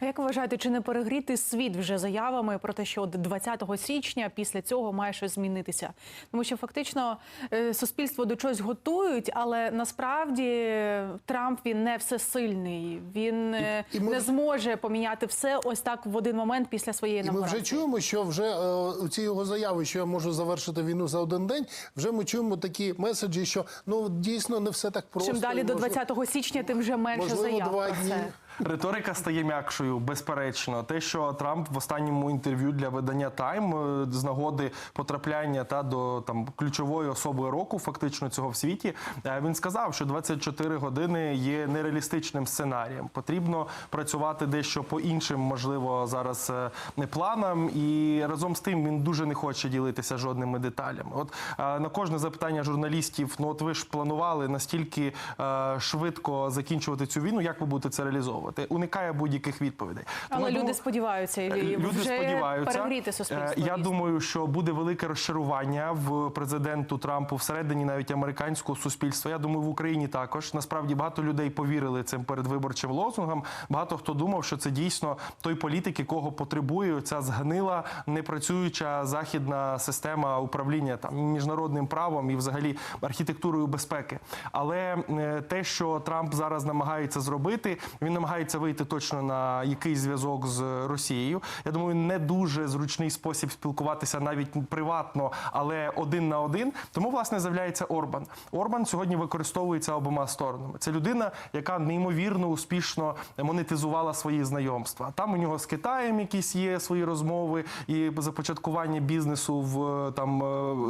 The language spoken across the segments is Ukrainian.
А як ви вважаєте, чи не перегріти світ вже заявами про те, що от 20 січня після цього має щось змінитися? Тому що фактично е, суспільство до чогось готують, але насправді Трамп він не всесильний. Він е, І- і ми не зможе поміняти все ось так в один момент після своєї І ми вже чуємо, що вже е, у ці його заяви, що я можу завершити війну за один день. Вже ми чуємо такі меседжі, що ну дійсно не все так просто. Чим далі і до можливо- 20 січня, тим вже менше можливо, заяв два про дні. Риторика стає м'якшою, безперечно. Те, що Трамп в останньому інтерв'ю для видання Тайм е, з нагоди потрапляння та до там ключової особи року, фактично цього в світі, е, він сказав, що 24 години є нереалістичним сценарієм. Потрібно працювати дещо по іншим, можливо, зараз е, не планам. І разом з тим він дуже не хоче ділитися жодними деталями. От на кожне запитання журналістів: ну от ви ж планували настільки швидко закінчувати цю війну, як ви будете це реалізовувати? Уникає будь-яких відповідей. Тому Але люди сподіваються, і Люди вже сподіваються. перегріти суспільство. Е, Я дійсно. думаю, що буде велике розчарування в президенту Трампу всередині навіть американського суспільства. Я думаю, в Україні також. Насправді багато людей повірили цим передвиборчим лозунгам. Багато хто думав, що це дійсно той політик, якого потребує ця згнила, непрацююча західна система управління там міжнародним правом і взагалі архітектурою безпеки. Але е, те, що Трамп зараз намагається зробити, він намагається вийти точно на якийсь зв'язок з Росією. Я думаю, не дуже зручний спосіб спілкуватися навіть приватно, але один на один. Тому власне з'являється Орбан. Орбан сьогодні використовується обома сторонами. Це людина, яка неймовірно успішно монетизувала свої знайомства. Там у нього з Китаєм якісь є свої розмови і започаткування бізнесу в е, там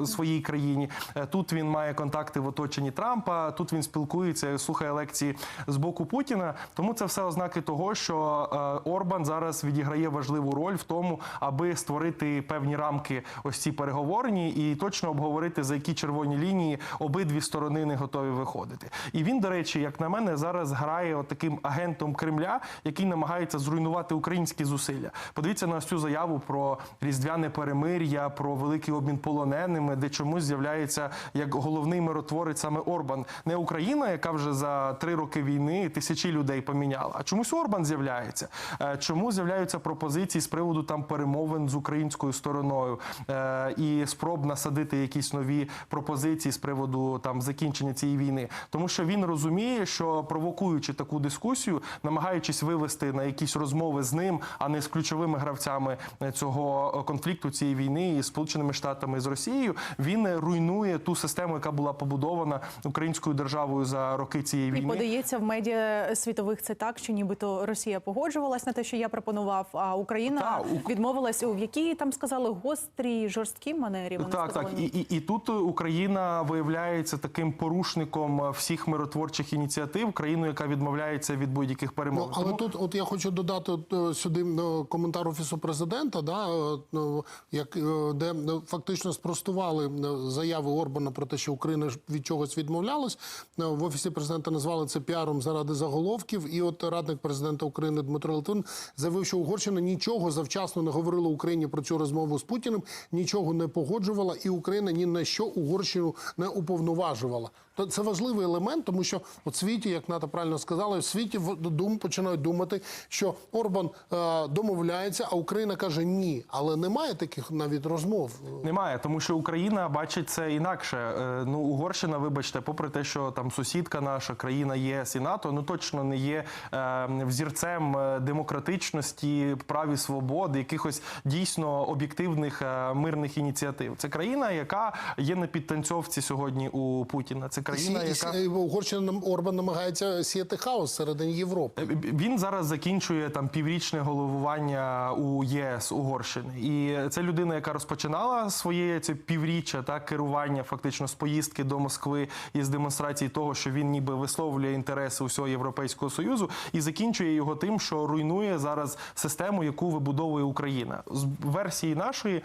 е, своїй країні. Е, Тут він має контакти в оточенні Трампа. Тут він спілкується, слухає лекції з боку Путіна. Тому це все ознаки того, що е, Орбан зараз відіграє важливу роль в тому, аби створити певні рамки ось ці переговорні і точно обговорити за які червоні лінії обидві сторони не готові виходити. І він, до речі, як на мене, зараз грає таким агентом Кремля, який намагається зруйнувати українські зусилля. Подивіться на ось цю заяву про різдвяне перемир'я, про великий обмін полоненими, де чомусь з'являється як головний миротворець саме Орбан, не Україна, яка вже за три роки війни тисячі людей поміняла. А чомусь Орбан з'являється. Е, Чому з'являються пропозиції з приводу там перемовин з українською стороною е, і спроб насадити якісь нові пропозиції з приводу там закінчення цієї війни? Тому що він розуміє, що провокуючи таку дискусію, намагаючись вивести на якісь розмови з ним, а не з ключовими гравцями е, цього конфлікту цієї війни із Сполученими Штатами і з Росією, він руйнує ту систему, яка була побудована українською державою за роки цієї І війни. подається в медіа світових це так, що нібито Росія погоджувалась на те, що я пропонував, а Україна Та, у- відмовилась у якій там сказали гострій жорсткій манері. Вони Так, сказали. так. І, і, і тут Україна виявляється таким порушником всіх миротворчих ініціатив, країною, яка відмовляється від будь-яких перемов. Ну, але тут, от я хочу додати е, сюди е, коментар офісу президента, да, ну, як е, де фактично спростували заяви Орбана про те, що Україна ж від чогось відмовлялась. В офісі президента назвали це піаром заради заголовків. І от радник президента України Дмитро Литвин заявив, що Угорщина нічого завчасно не говорила Україні про цю розмову з Путіним, нічого не погоджувала, і Україна ні на що Угорщину не уповноважувала. Це важливий елемент, тому що в світі, як Ната правильно сказала, в світі дум починають думати, що Орбан е, домовляється, а Україна каже ні. Але немає таких навіть розмов. Немає, тому що Україна бачить це інакше. Е, Ну, Угорщина, вибачте, попри те, що там сусідка наша країна ЄС і НАТО, ну точно не є е, взірцем демократичності, прав і свободи, якихось дійсно об'єктивних е, мирних ініціатив. Це країна, яка є на підтанцьовці сьогодні у Путіна. Це країна, яка Угорщина нам- Орбан намагається сіяти хаос середині Європи. Він зараз закінчує там піврічне головування у ЄС Угорщини, і це людина, яка розпочинала своє це півріччя та керування фактично з поїздки до Москви і з демонстрації того, що він ніби висловлює інтереси усього європейського союзу, і закінчує його тим, що руйнує зараз систему, яку вибудовує Україна з версії нашої.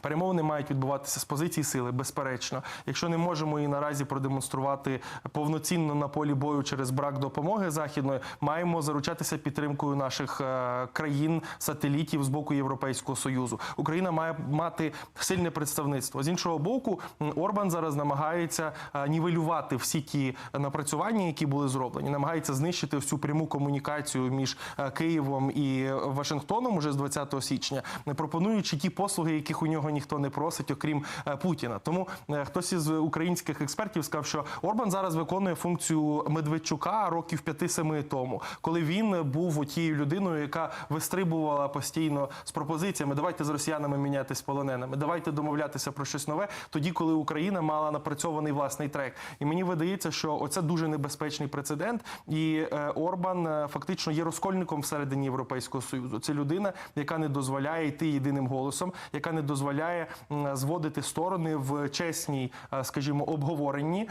Перемовини мають відбуватися з позиції сили, безперечно. Якщо не можемо і наразі продемонструвати повноцінно на полі бою через брак допомоги західної, маємо заручатися підтримкою наших е, країн, сателітів з боку Європейського союзу. Україна має мати сильне представництво. З іншого боку, Орбан зараз намагається е, нівелювати всі ті напрацювання, які були зроблені, намагається знищити всю пряму комунікацію між е, Києвом і Вашингтоном уже з 20 січня, не пропонуючи ті послуги, яких у нього ніхто не просить, окрім е, Путіна. Тому е, хтось із українських експертів сказав, що Орбан зараз виконує функцію Медведчука років 5-7 тому, коли він був тією людиною, яка вистрибувала постійно з пропозиціями: давайте з росіянами мінятися полоненими, давайте домовлятися про щось нове, тоді, коли Україна мала напрацьований власний трек. І мені видається, що оце дуже небезпечний прецедент. І е, Орбан фактично є розкольником всередині Європейського союзу. Це людина, яка не дозволяє йти єдиним голосом, яка не дозволяє м, зводити сторони в чесній, е, скажімо, обговоренні,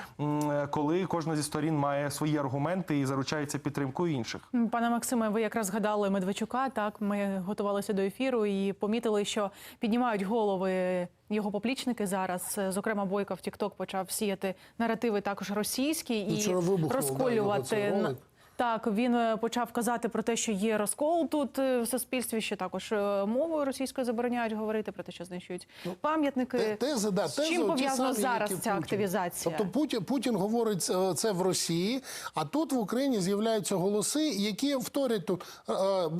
коли кожна зі сторін має свої аргументи і заручається підтримкою інших. Пане Максиме, ви якраз згадали Медведчука. Так, ми готувалися до ефіру і помітили, що піднімають голови його поплічники зараз. Е, Зокрема, Бойко в Тікток почав сіяти наративи також російські і розколювати. Так, він е, почав казати про те, що є розкол тут е, в суспільстві, що також е, мовою російською забороняють говорити про те, що знищують пам'ятники. Те- Тези, да, З чим пов'язано зараз ця Путін. активізація? Тобто Путін, Путін говорить це в Росії, а тут в Україні з'являються голоси, які вторять тут,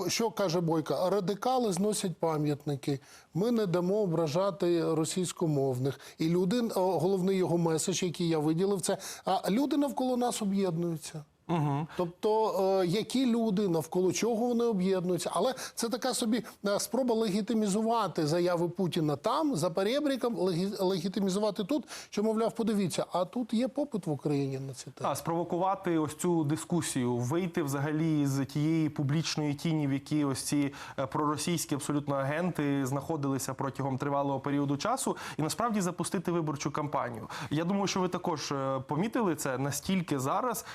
що каже Бойко, радикали зносять пам'ятники. Ми не дамо ображати російськомовних. І люди, головний його меседж, який я виділив, це а люди навколо нас об'єднуються. Угу. Тобто, е, які люди навколо чого вони об'єднуються, але це така собі е, спроба легітимізувати заяви Путіна там за перебріком, легі- легітимізувати тут, що мовляв, подивіться, а тут є попит в Україні на ці теми. А спровокувати ось цю дискусію, вийти взагалі з тієї публічної тіні, в якій ось ці е, проросійські абсолютно агенти знаходилися протягом тривалого періоду часу, і насправді запустити виборчу кампанію. Я думаю, що ви також помітили це настільки зараз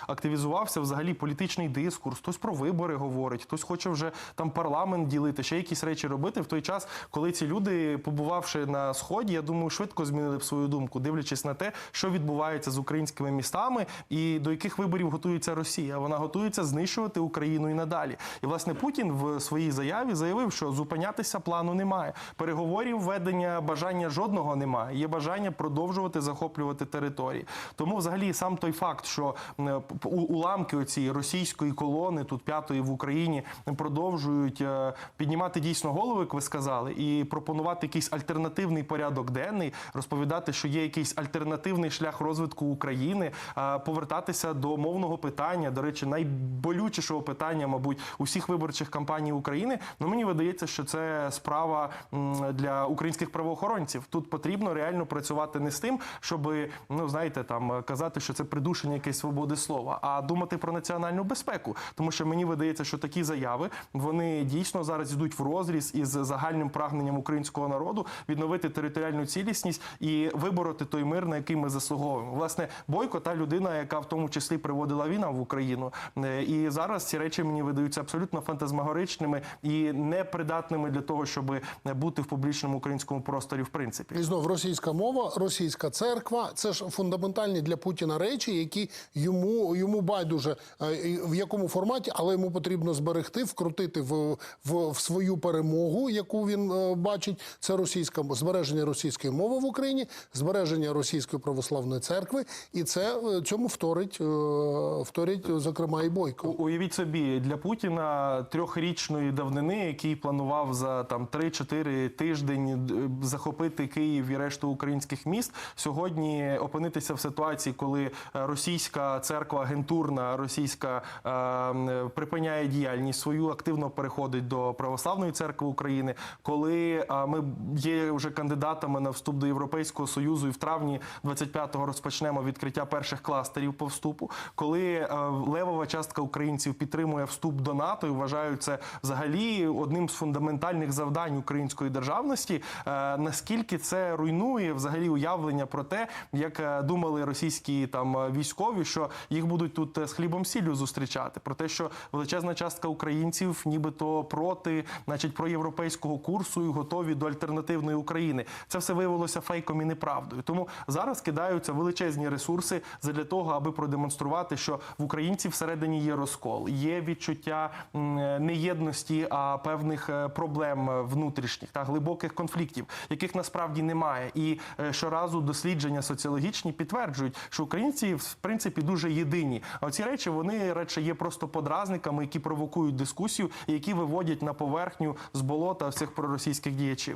активізувався взагалі політичний дискурс. Хтось про вибори говорить, хтось хоче вже там парламент ділити, ще якісь речі робити в той час, коли ці люди, побувавши на сході, я думаю, швидко змінили б свою думку, дивлячись на те, що відбувається з українськими містами і до яких виборів готується Росія. Вона готується знищувати Україну і надалі. І власне Путін в своїй заяві заявив, що зупинятися плану немає. Переговорів ведення бажання жодного немає. Є бажання продовжувати захоплювати території. Тому, взагалі, сам той факт, що м, п- у- уламки оцієї російської колони, тут п'ятої в Україні, продовжують е, піднімати дійсно голови, як ви сказали, і пропонувати якийсь альтернативний порядок денний, розповідати, що є якийсь альтернативний шлях розвитку України, е, повертатися до мовного питання. До речі, найболючішого питання, мабуть, усіх виборчих кампаній України. Ну мені видається, що це справа для українських правоохоронців. Тут потрібно реально працювати не з тим, щоб ну знаєте, там казати, що це придушення якоїсь свободи слова, а думати про національну безпеку. Тому що мені видається, що такі заяви вони дійсно зараз йдуть в розріз із загальним прагненням українського народу відновити територіальну цілісність і вибороти той мир, на який ми заслуговуємо. Власне, бойко та людина, яка в тому числі приводила війна в Україну. Е, І зараз ці речі мені видаються абсолютно фантазмагоричними і непридатними для того, щоб бути в публічному українському просторі, в принципі. І знов російська мова, російська церква це ж фундаментальні для Путіна речі, які йому йому байдуже е, в якому форматі, але йому потрібно зберегти, вкрутити в, в, в свою перемогу, яку він е, бачить. Це російська збереження російської мови в Україні, збереження російської православної церкви, і це е, цьому вторить, вторить зокрема і бойко. Уявіть собі, для Путіна трьохрічної давнини, який планував за там 3-4 тиждень захопити Київ і решту українських міст, сьогодні опинитися в ситуації, коли російська церква агентурна, російська е, припиняє діяльність свою, активно переходить до православної церкви України, коли е, ми є вже кандидатами на вступ до Європейського союзу, і в травні 25-го розпочнемо відкриття перших кластерів по вступу, коли е, левова частка українців підтримує вступ до НАТО і вважають це взагалі одним з фундаментальних завдань української державності. е, Наскільки це руйнує взагалі уявлення про те, як думали російські там військові, що їх будуть тут з хлібом сіллю зустрічати. Про те, що величезна частка українців, нібито проти, значить, проєвропейського курсу і готові до альтернативної України. Це все виявилося фейком і неправдою. Тому зараз кидаються величезні ресурси для того, аби продемонструвати, що в українців всередині є розкол, є відчуття м, не єдності, а певних е, проблем внутрішніх та глибоких конфліктів, яких насправді немає. І е, щоразу дослідження соціологічні підтверджують, що українці в принципі дуже єдині. А ці речі вони радше є просто подразниками, які провокують дискусію які виводять на поверхню з болота всіх проросійських діячів.